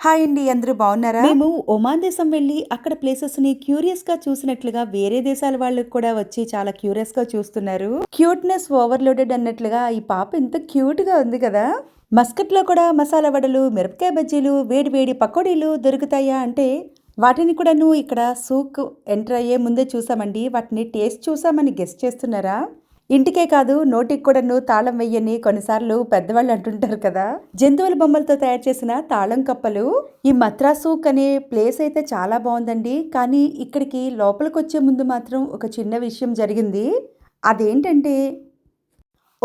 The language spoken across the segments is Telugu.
హాయ్ అండి అందరూ బాగున్నారా? మేము ఒమాన్ దేశం వెళ్ళి అక్కడ ప్లేసెస్ని క్యూరియస్గా చూసినట్లుగా వేరే దేశాల వాళ్ళు కూడా వచ్చి చాలా క్యూరియస్గా చూస్తున్నారు. క్యూట్నెస్ ఓవర్లోడెడ్ అన్నట్లుగా ఈ పాప ఎంత క్యూట్గా ఉంది కదా? మస్కట్లో కూడా మసాలా వడలు మిరపకాయ బజ్జీలు వేడి వేడి పకోడీలు దొరుకుతాయా అంటే వాటిని కూడాను ఇక్కడ సూక్ ఎంటర్ అయ్యే ముందే చూసామండి. వాటిని టేస్ట్ చూసామని గెస్ట్ చేస్తున్నారా? ఇంటికే కాదు నోటికి కూడాను తాళం వెయ్యని కొన్నిసార్లు పెద్దవాళ్ళు అంటుంటారు కదా. జంతువుల బొమ్మలతో తయారు చేసిన తాళం కప్పలు ఈ మత్రా అనే ప్లేస్ అయితే చాలా బాగుందండి. కానీ ఇక్కడికి లోపలికి వచ్చే ముందు మాత్రం ఒక చిన్న విషయం జరిగింది. అదేంటంటే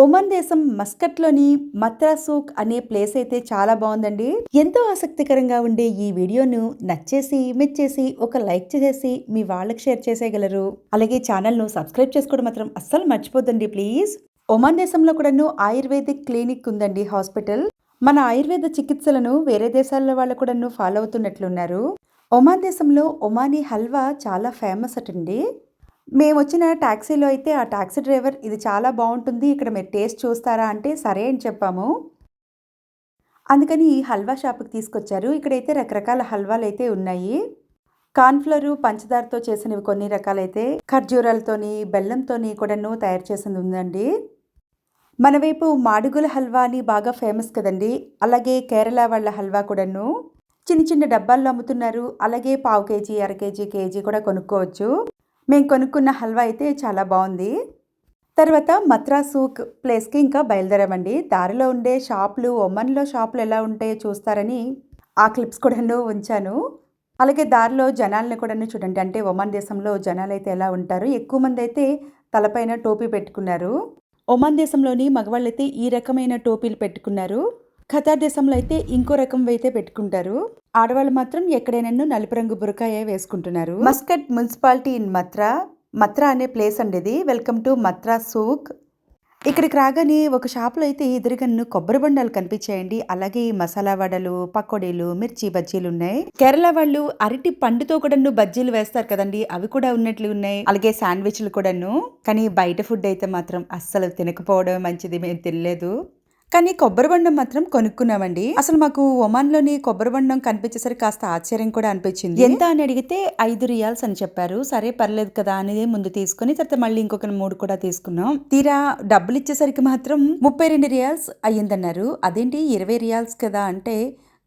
ఒమన్ దేశం మస్కట్లోని మత్రాసూక్ అనే ప్లేస్ అయితే చాలా బాగుందండి. ఎంతో ఆసక్తికరంగా ఉండే ఈ వీడియోను నచ్చేసి మెచ్చేసి ఒక లైక్ చేసేసి మీ వాళ్ళకి షేర్ చేసేయగలరు. అలాగే ఛానల్ను సబ్స్క్రైబ్ చేసుకోవడం మాత్రం అస్సలు మర్చిపోద్దండి ప్లీజ్. ఒమాన్ దేశంలో కూడాను ఆయుర్వేదిక్ క్లినిక్ ఉందండి హాస్పిటల్. మన ఆయుర్వేద చికిత్సలను వేరే దేశాల్లో వాళ్ళు కూడాను ఫాలో అవుతున్నట్లున్నారు. ఒమాన్ దేశంలో ఒమానీ హల్వా చాలా ఫేమస్ అటండి. మేము వచ్చిన ట్యాక్సీలో అయితే ఆ ట్యాక్సీ డ్రైవర్ ఇది చాలా బాగుంటుంది ఇక్కడ మీరు టేస్ట్ చూస్తారా? అంటే సరే అని చెప్పాము. అందుకని ఈ హల్వా షాప్కి తీసుకొచ్చారు. ఇక్కడైతే రకరకాల హల్వాలు అయితే ఉన్నాయి కాన్ఫ్లరు పంచదారతో చేసినవి కొన్ని రకాలైతే. ఖర్జూరాలతోని బెల్లంతోని కూడాను తయారు చేసింది ఉందండి. మన వైపు మాడుగుల హల్వా అని బాగా ఫేమస్ కదండి. అలాగే కేరళ వాళ్ళ హల్వా కూడాను. చిన్న చిన్న డబ్బాల్లో అమ్ముతున్నారు. అలాగే పావు కేజీ అర కేజీ కేజీ కూడా కొనుక్కోవచ్చు. మేము కొనుక్కున్న హల్వా అయితే చాలా బాగుంది. తర్వాత మత్రా సూక్ ప్లేస్కి ఇంకా బయలుదేరామండి. దారిలో ఉండే షాపులు ఒమన్లో షాపులు ఎలా ఉంటాయో చూస్తారని ఆ క్లిప్స్ కూడాను ఉంచాను. అలాగే దారిలో జనాలను కూడాను చూడండి. అంటే ఒమన్ దేశంలో జనాలు అయితే ఎలా ఉంటారు? ఎక్కువ మంది అయితే తలపైన టోపీ పెట్టుకున్నారు. ఒమన్ దేశంలోని మగవాళ్ళైతే ఈ రకమైన టోపీలు పెట్టుకున్నారు. ఖతార్ దేశంలో అయితే ఇంకో రకం అయితే పెట్టుకుంటారు. ఆడవాళ్ళు మాత్రం ఎక్కడైనా నలుపు రంగు బురకాయే వేసుకుంటున్నారు. Muscat municipality in Mutrah. Mutrah అనే ప్లేస్ అండి ఇది వెల్కమ్ టు మత్రా సూక్. ఇక్కడికి రాగానే ఒక షాప్లో అయితే ఎదురుగన్ను కొబ్బరి బొండాలు కనిపించాయండి. అలాగే మసాలా వడలు పకోడీలు మిర్చి బజ్జీలు ఉన్నాయి. కేరళ వాళ్ళు అరటి పండుతో కూడాను బజ్జీలు వేస్తారు కదండి. అవి కూడా ఉన్నట్లు ఉన్నాయి. అలాగే శాండ్విచ్లు కూడాను. కానీ బయట ఫుడ్ అయితే మాత్రం అస్సలు తినకపోవడం మంచిది. మేము తినలేదు. కానీ కొబ్బరిబండం మాత్రం కొనుక్కున్నామండి. అసలు మాకు ఒమాన్లోని కొబ్బరి బొండం కనిపించేసరికి కాస్త ఆశ్చర్యం కూడా అనిపించింది. ఎంత అని అడిగితే ఐదు రియాల్స్ అని చెప్పారు. సరే పర్లేదు కదా అనేది ముందు తీసుకుని తర్వాత మళ్ళీ ఇంకొక మూడు కూడా తీసుకున్నాం. తీరా డబ్బులు ఇచ్చేసరికి మాత్రం ముప్పై రెండు రియాల్స్ అయ్యిందన్నారు. అదేంటి ఇరవై రియాల్స్ కదా అంటే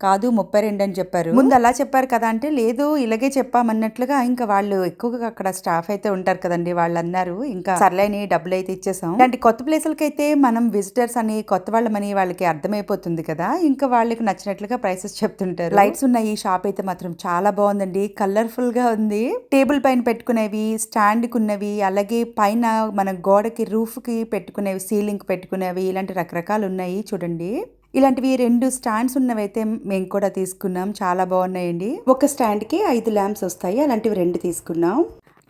కాదు ముప్పై రెండు అని చెప్పారు. ముందు అలా చెప్పారు కదా అంటే లేదు ఇలాగే చెప్పామన్నట్లుగా ఇంకా వాళ్ళు ఎక్కువగా అక్కడ స్టాఫ్ అయితే ఉంటారు కదండి వాళ్ళు అన్నారు. ఇంకా సర్లేని డబ్బులు అయితే ఇచ్చేసాం. ఇలాంటి కొత్త ప్లేసులకి అయితే మనం విజిటర్స్ అని కొత్త వాళ్ళమని వాళ్ళకి అర్థమైపోతుంది కదా. ఇంకా వాళ్ళకి నచ్చినట్లుగా ప్రైసెస్ చెప్తుంటారు. లైట్స్ ఉన్న ఈ షాప్ అయితే మాత్రం చాలా బాగుందండి. కలర్ఫుల్గా ఉంది. టేబుల్ పైన పెట్టుకునేవి స్టాండ్ కున్నవి అలాగే పైన మన గోడకి రూఫ్కి పెట్టుకునేవి సీలింగ్ పెట్టుకునేవి ఇలాంటి రకరకాలు ఉన్నాయి చూడండి. ఇలాంటివి రెండు స్టాండ్స్ ఉన్నవైతే మేము కూడా తీసుకున్నాం. చాలా బాగున్నాయండి. ఒక స్టాండ్కి ఐదు ల్యాంప్స్ వస్తాయి. అలాంటివి రెండు తీసుకున్నాం.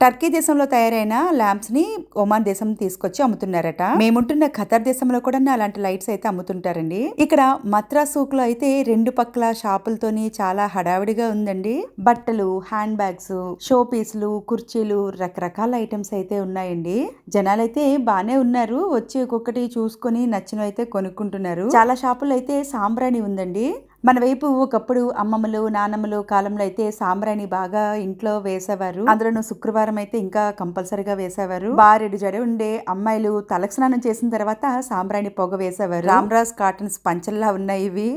టర్కీ దేశంలో తయారైన ల్యాంప్స్ని ఒమాన్ దేశం తీసుకొచ్చి అమ్ముతున్నారట. మేముంటున్న ఖతర్ దేశంలో కూడా అలాంటి లైట్స్ అయితే అమ్ముతుంటారండి. ఇక్కడ మత్రా సూక్లో అయితే రెండు పక్కల షాపులతోని చాలా హడావిడిగా ఉందండి. బట్టలు హ్యాండ్ బ్యాగ్స్ షో పీసులు కుర్చీలు రకరకాల ఐటమ్స్ అయితే ఉన్నాయండి. జనాలైతే బానే ఉన్నారు. వచ్చి ఒక్కొక్కటి చూసుకొని నచ్చినవి అయితే కొనుక్కుంటున్నారు. చాలా షాపులు అయితే సాంబ్రాణి ఉందండి. మన వైపు ఒకప్పుడు అమ్మమ్మలు నానమ్మలు కాలంలో అయితే సాంబ్రాణి బాగా ఇంట్లో వేసేవారు. అందులోనూ శుక్రవారం అయితే ఇంకా కంపల్సరిగా వేసేవారు. బారెడు జడ ఉండే అమ్మాయిలు తలకు స్నానం చేసిన తర్వాత సాంబ్రాణి పొగ వేసేవారు. రామ్రాజ్ కాటన్స్ పంచల్లా ఉన్నాయి ఇవి.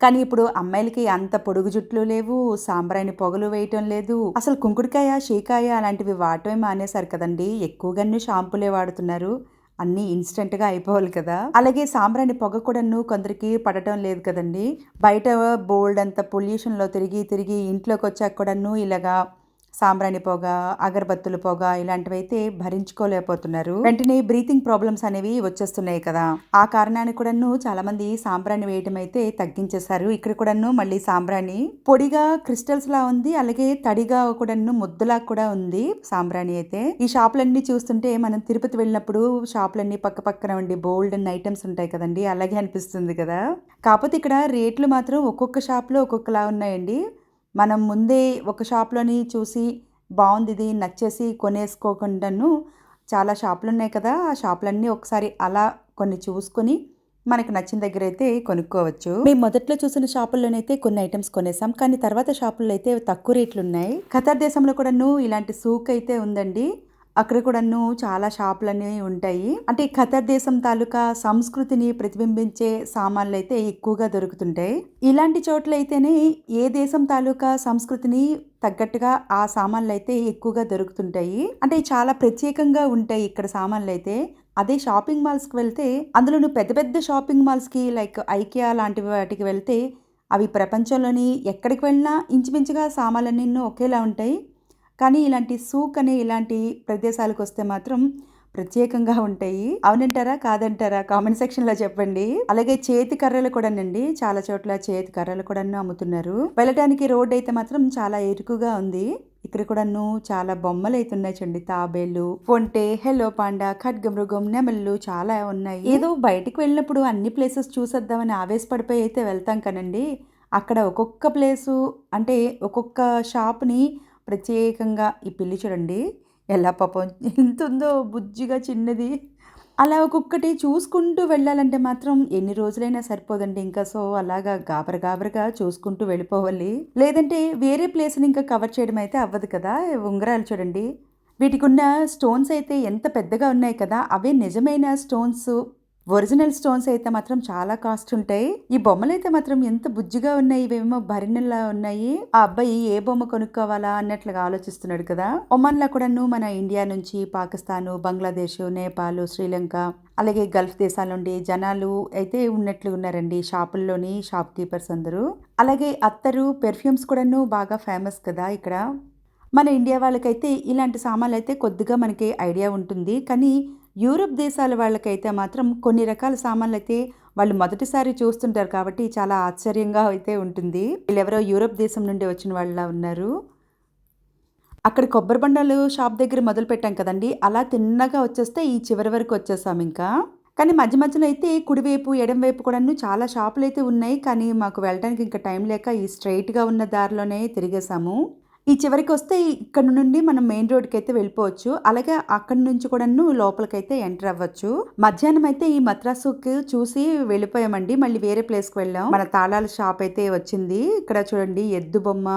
కానీ ఇప్పుడు అమ్మాయిలకి అంత పొడుగు జుట్లు లేవు సాంబ్రాణి పొగలు వేయటం లేదు. అసలు కుంకుడికాయ షీకాయ అలాంటివి వాడటమే మానేశారు కదండి. ఎక్కువగానే షాంపూలే వాడుతున్నారు. అన్నీ ఇన్స్టెంట్గా అయిపోవాలి కదా. అలాగే సాంబ్రాణి పొగ కూడాను కొందరికి పడటం లేదు కదండి. బయట బోల్డ్ అంత పొల్యూషన్లో తిరిగి తిరిగి ఇంట్లోకి వచ్చాక కూడాను ఇలాగా సాంబ్రాణి పొగ అగరబత్తుల పొగ ఇలాంటివైతే భరించుకోలేకపోతున్నారు. వెంటనే బ్రీతింగ్ ప్రాబ్లమ్స్ అనేవి వచ్చేస్తున్నాయి కదా. ఆ కారణానికి కూడాను చాలా మంది సాంబ్రాణి వేయడం అయితే తగ్గించేశారు. ఇక్కడ కూడాను మళ్ళీ సాంబ్రాణి పొడిగా క్రిస్టల్స్ లా ఉంది. అలాగే తడిగా కూడాను ముద్దలా కూడా ఉంది సాంబ్రాణి అయితే. ఈ షాపులన్నీ చూస్తుంటే మనం తిరుపతి వెళ్ళినప్పుడు షాపులన్నీ పక్క పక్కన ఉండి బోల్డ్ అండ్ ఐటమ్స్ ఉంటాయి కదండి అలాగే అనిపిస్తుంది కదా. కాకపోతే ఇక్కడ రేట్లు మాత్రం ఒక్కొక్క షాప్లో ఒక్కొక్కలా ఉన్నాయండి. మనం ముందే ఒక షాప్లోని చూసి బాగుంది ఇది నచ్చేసి కొనేసుకోకుండాను చాలా షాపులు ఉన్నాయి కదా ఆ షాపులన్నీ ఒకసారి అలా కొన్ని చూసుకొని మనకు నచ్చిన దగ్గర అయితే కొనుక్కోవచ్చు. మేము మొదట్లో చూసిన షాపుల్లోనైతే కొన్ని ఐటమ్స్ కొనేసాం కానీ తర్వాత షాపుల్లో అయితే తక్కువ రేట్లు ఉన్నాయి ఖతర్ దేశంలో కూడాను ఇలాంటి సూక్ అయితే ఉందండి. అక్కడ కూడాను చాలా షాపులనే ఉంటాయి. అంటే ఖతర్ దేశం తాలూకా సంస్కృతిని ప్రతిబింబించే సామాన్లు అయితే ఎక్కువగా దొరుకుతుంటాయి. ఇలాంటి చోట్ల అయితేనే ఏ దేశం తాలూకా సంస్కృతిని తగ్గట్టుగా ఆ సామాన్లు అయితే ఎక్కువగా దొరుకుతుంటాయి. అంటే చాలా ప్రత్యేకంగా ఉంటాయి ఇక్కడ సామాన్లు అయితే అదే షాపింగ్ మాల్స్కి వెళ్తే అందులోనూ పెద్ద పెద్ద షాపింగ్ మాల్స్కి లైక్ ఐకియా లాంటి వాటికి వెళ్తే అవి ప్రపంచంలోని ఎక్కడికి వెళ్ళినా ఇంచుమించుగా సామాన్లన్నీ ఒకేలా ఉంటాయి. కానీ ఇలాంటి సూక్ అనే ఇలాంటి ప్రదేశాలకు వస్తే మాత్రం ప్రత్యేకంగా ఉంటాయి. అవునంటారా? కాదంటారా? కామెంట్ సెక్షన్లో చెప్పండి. అలాగే చేతి కర్రలు కూడానండి. చాలా చోట్ల చేతి కర్రలు కూడా అమ్ముతున్నారు. వెళ్ళడానికి రోడ్ అయితే మాత్రం చాలా ఇరుకుగా ఉంది. ఇక్కడ కూడాను చాలా బొమ్మలు అయితే ఉన్నాయి చూడండి. తాబేలు ఫొంటే హెలో పాండా ఖడ్గమృగం నెమళ్ళు చాలా ఉన్నాయి. ఏదో బయటకు వెళ్ళినప్పుడు అన్ని ప్లేసెస్ చూసేద్దామని ఆవేశపడిపోయి అయితే వెళ్తాం కనండి అక్కడ ఒక్కొక్క ప్లేసు అంటే ఒక్కొక్క షాప్ని ప్రత్యేకంగా ఈ పిల్లి చూడండి ఎలా పాపం ఎంత ఉందో బుజ్జిగా చిన్నది. అలా ఒక్కొక్కటి చూసుకుంటూ వెళ్ళాలంటే మాత్రం ఎన్ని రోజులైనా సరిపోదండి. ఇంకా సో అలాగా గాబర గాబరగా చూసుకుంటూ వెళ్ళిపోవాలి. లేదంటే వేరే ప్లేస్ని ఇంకా కవర్ చేయడం అయితే అవ్వదు కదా ఉంగరాలు చూడండి. వీటికి ఉన్న స్టోన్స్ అయితే ఎంత పెద్దగా ఉన్నాయి కదా అవే నిజమైన స్టోన్స్. ఒరిజినల్ స్టోన్స్ అయితే మాత్రం చాలా కాస్ట్ ఉంటాయి. ఈ బొమ్మలు అయితే మాత్రం ఎంత బుజ్జిగా ఉన్నాయి ఇవేమో భరిణల్లా ఉన్నాయి. ఆ అబ్బాయి ఏ బొమ్మ కొనుక్కోవాలా అన్నట్లుగా ఆలోచిస్తున్నాడు కదా. ఒమన్లా కూడాను మన ఇండియా నుంచి పాకిస్తాన్ బంగ్లాదేశ్ నేపాల్ శ్రీలంక అలాగే గల్ఫ్ దేశాల నుండి జనాలు అయితే ఉన్నట్లు ఉన్నారండి షాపుల్లోని షాప్ కీపర్స్ అందరూ. అలాగే అత్తరు పెర్ఫ్యూమ్స్ కూడాను బాగా ఫేమస్ కదా ఇక్కడ. మన ఇండియా వాళ్ళకైతే ఇలాంటి సామాన్లు అయితే కొద్దిగా మనకి ఐడియా ఉంటుంది. కానీ యూరప్ దేశాల వాళ్ళకైతే మాత్రం కొన్ని రకాల సామాన్లు అయితే వాళ్ళు మొదటిసారి చూస్తుంటారు కాబట్టి చాలా ఆశ్చర్యంగా అయితే ఉంటుంది. వీళ్ళెవరో యూరప్ దేశం నుండి వచ్చిన వాళ్ళ ఉన్నారు. అక్కడ కొబ్బరి బండలు షాప్ దగ్గర మొదలు పెట్టాం కదండి. అలా తిన్నగా వచ్చేస్తే ఈ చివరి వరకు వచ్చేసాం ఇంకా. కానీ మధ్య మధ్యలో అయితే కుడివైపు ఎడంవైపు కూడా కూడాను చాలా షాపులు అయితే ఉన్నాయి. కానీ మాకు వెళ్ళడానికి ఇంకా టైం లేక ఈ స్ట్రైట్గా ఉన్న దారిలోనే తిరిగేసాము. ఈ చివరికి వస్తే ఇక్కడ నుండి మనం మెయిన్ రోడ్కి అయితే వెళ్ళిపోవచ్చు. అలాగే అక్కడి నుంచి కూడాను లోపలికైతే ఎంటర్ అవ్వచ్చు. మధ్యాహ్నం అయితే ఈ మద్రాసుకి చూసి వెళ్ళిపోయామండి. మళ్ళీ వేరే ప్లేస్కి వెళ్ళాం. మన తాళాల షాప్ అయితే వచ్చింది. ఇక్కడ చూడండి ఎద్దు బొమ్మ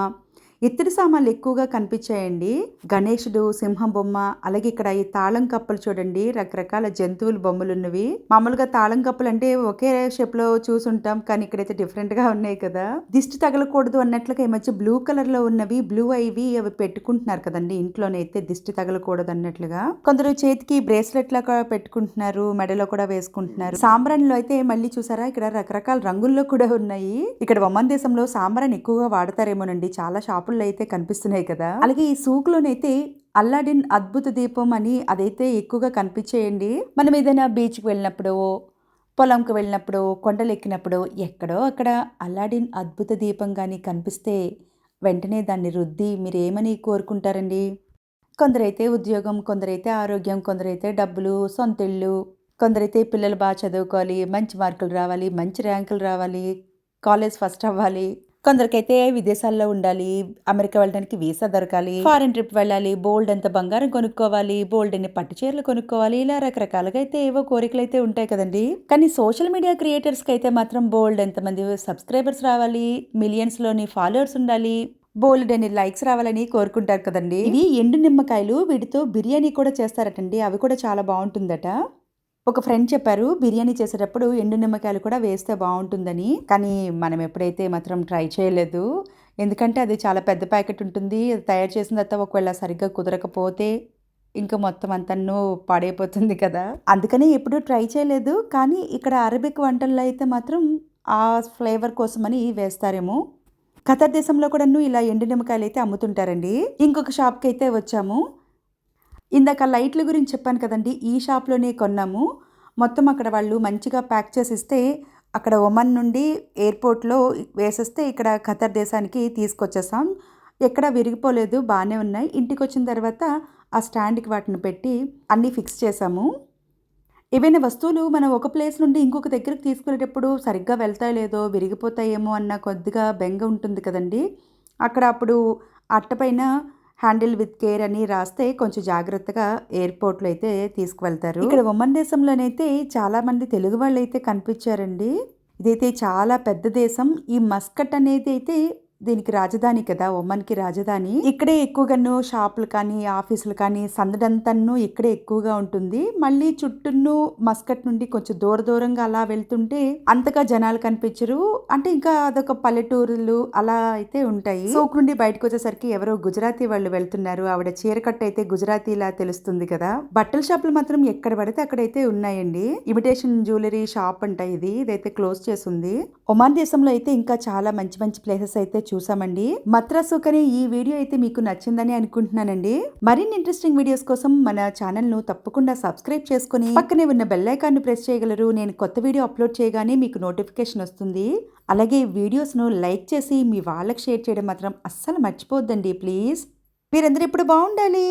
ఇత్తడి సామాన్లు ఎక్కువగా కనిపించాయండి. గణేశుడు సింహం బొమ్మ అలాగే ఇక్కడ ఈ తాళం కప్పలు చూడండి రకరకాల జంతువుల బొమ్మలు ఉన్నవి. మామూలుగా తాళం కప్పలు అంటే ఒకే షేప్లో చూసుంటాం కానీ ఇక్కడైతే డిఫరెంట్గా ఉన్నాయి కదా. దిష్టి తగలకూడదు అన్నట్లుగా ఈ మధ్య బ్లూ కలర్లో ఉన్నవి బ్లూ అవి అవి పెట్టుకుంటున్నారు కదండి ఇంట్లోనైతే దిష్టి తగలకూడదు అన్నట్లుగా. కొందరు చేతికి బ్రేస్లెట్ లాగా పెట్టుకుంటున్నారు మెడలో కూడా వేసుకుంటున్నారు. సాంబ్రాన్లో అయితే మళ్ళీ చూసారా ఇక్కడ రకరకాల రంగుల్లో కూడా ఉన్నాయి. ఇక్కడ ఒమన్ దేశంలో సాంబ్రాన్ ఎక్కువగా వాడతారేమోనండి చాలా షాప్ షాపుల్లో అయితే కనిపిస్తున్నాయి కదా. అలాగే ఈ సూకులోనైతే అల్లాడిన్ అద్భుత దీపం అని అదైతే ఎక్కువగా కనిపించేయండి. మనం ఏదైనా బీచ్కి వెళ్ళినప్పుడు పొలంకి వెళ్ళినప్పుడు కొండలు ఎక్కినప్పుడు ఎక్కడో అక్కడ అల్లాడిన్ అద్భుత దీపం కానీ కనిపిస్తే వెంటనే దాన్ని రుద్ది మీరు ఏమని కోరుకుంటారండి? కొందరైతే ఉద్యోగం కొందరైతే ఆరోగ్యం కొందరైతే డబ్బులు సొంతిళ్ళు కొందరైతే పిల్లలు బాగా చదువుకోవాలి మంచి మార్కులు రావాలి మంచి ర్యాంకులు రావాలి కాలేజ్ ఫస్ట్ అవ్వాలి. కొందరికైతే విదేశాల్లో ఉండాలి అమెరికా వెళ్ళడానికి వీసా దొరకాలి ఫారెన్ ట్రిప్ వెళ్ళాలి బోల్డ్ అంత బంగారం కొనుక్కోవాలి బోల్డ్ అన్ని పట్టు చీరలు కొనుక్కోవాలి ఇలా రకరకాలుగా అయితే ఏవో కోరికలు అయితే ఉంటాయి కదండి. కానీ సోషల్ మీడియా క్రియేటర్స్కి అయితే మాత్రం బోల్డ్ ఎంతమంది సబ్స్క్రైబర్స్ రావాలి మిలియన్స్లోని ఫాలోవర్స్ ఉండాలి బోల్డ్ అని లైక్స్ రావాలని కోరుకుంటారు కదండి. ఇవి ఎండు నిమ్మకాయలు వీటితో బిర్యానీ కూడా చేస్తారటండి అవి కూడా చాలా బాగుంటుందట. ఒక ఫ్రెండ్ చెప్పారు బిర్యానీ చేసేటప్పుడు ఎండు నిమ్మకాయలు కూడా వేస్తే బాగుంటుందని కానీ మనం ఎప్పుడైతే మాత్రం ట్రై చేయలేదు ఎందుకంటే అది చాలా పెద్ద ప్యాకెట్ ఉంటుంది అది తయారు చేసిన తర్వాత ఒకవేళ సరిగ్గా కుదరకపోతే ఇంకా మొత్తం అంతను పాడైపోతుంది కదా. అందుకనే ఎప్పుడూ ట్రై చేయలేదు కానీ ఇక్కడ అరబిక్ వంటల్లో అయితే మాత్రం ఆ ఫ్లేవర్ కోసమని వేస్తారేమో. ఖతర్ దేశంలో కూడాను ఇలా ఎండు నిమ్మకాయలు అయితే అమ్ముతుంటారండి. ఇంకొక షాప్కి అయితే వచ్చాము. ఇందాక లైట్ల గురించి చెప్పాను కదండి ఈ షాప్లోనే కొన్నాము. మొత్తం అక్కడ వాళ్ళు మంచిగా ప్యాక్ చేసిస్తే అక్కడ ఒమన్ నుండి ఎయిర్పోర్ట్లో వేసేస్తే ఇక్కడ ఖతర్ దేశానికి తీసుకొచ్చేసాం. ఎక్కడ విరిగిపోలేదు బాగానే ఉన్నాయి. ఇంటికి వచ్చిన తర్వాత ఆ స్టాండ్కి వాటిని పెట్టి అన్నీ ఫిక్స్ చేసాము. ఏవైనా వస్తువులు మనం ఒక ప్లేస్ నుండి ఇంకొక దగ్గరకు తీసుకునేటప్పుడు సరిగ్గా వెళ్తాయో లేదో విరిగిపోతాయేమో అన్న కొద్దిగా బెంగ ఉంటుంది కదండి. అక్కడ అప్పుడు అట్టపైన హ్యాండిల్ విత్ కేర్ అని రాస్తే కొంచెం జాగ్రత్తగా ఎయిర్పోర్ట్లో అయితే తీసుకువెళ్తారు. ఇక్కడ ఒమన్ దేశంలోనైతే చాలామంది తెలుగు వాళ్ళు అయితే కనిపించారండి. ఇదైతే చాలా పెద్ద దేశం. ఈ మస్కట్ అనేది అయితే దీనికి రాజధాని కదా ఒమన్కి రాజధాని. ఇక్కడే ఎక్కువగాను షాపులు కానీ ఆఫీసులు కానీ సందడంతను ఇక్కడే ఎక్కువగా ఉంటుంది. మళ్ళీ చుట్టూను మస్కట్ నుండి కొంచెం దూర దూరంగా అలా వెళ్తుంటే అంతగా జనాలు కనిపించరు. అంటే ఇంకా అదొక పల్లెటూరులు అలా అయితే ఉంటాయి. సోక్ నుండి బయటకు వచ్చేసరికి ఎవరో గుజరాతీ వాళ్ళు వెళ్తున్నారు. ఆవిడ చీరకట్ట అయితే గుజరాతీలా తెలుస్తుంది కదా. బట్టల షాపులు మాత్రం ఎక్కడ పడితే అక్కడైతే ఉన్నాయండి. ఇమిటేషన్ జ్యువెలరీ షాప్ అంట ఇది. ఇదైతే క్లోజ్ చేసింది ఒమాన్ దేశంలో అయితే ఇంకా చాలా మంచి మంచి ప్లేసెస్ అయితే చూసామండి. మద్రాసు ఈ వీడియో అయితే మీకు నచ్చిందని అనుకుంటున్నానండి. మరిన్ని ఇంట్రెస్టింగ్ వీడియోస్ కోసం మన ఛానల్ను తప్పకుండా సబ్స్క్రైబ్ చేసుకుని పక్కనే ఉన్న బెల్ ఐకాన్ ప్రెస్ చేయగలరు. నేను కొత్త వీడియో అప్లోడ్ చేయగానే మీకు నోటిఫికేషన్ వస్తుంది. అలాగే వీడియోస్ను లైక్ చేసి మీ వాళ్ళకి షేర్ చేయడం మాత్రం అస్సలు మర్చిపోద్దండి ప్లీజ్ మీరందరూ ఇప్పుడు బాగుండాలి.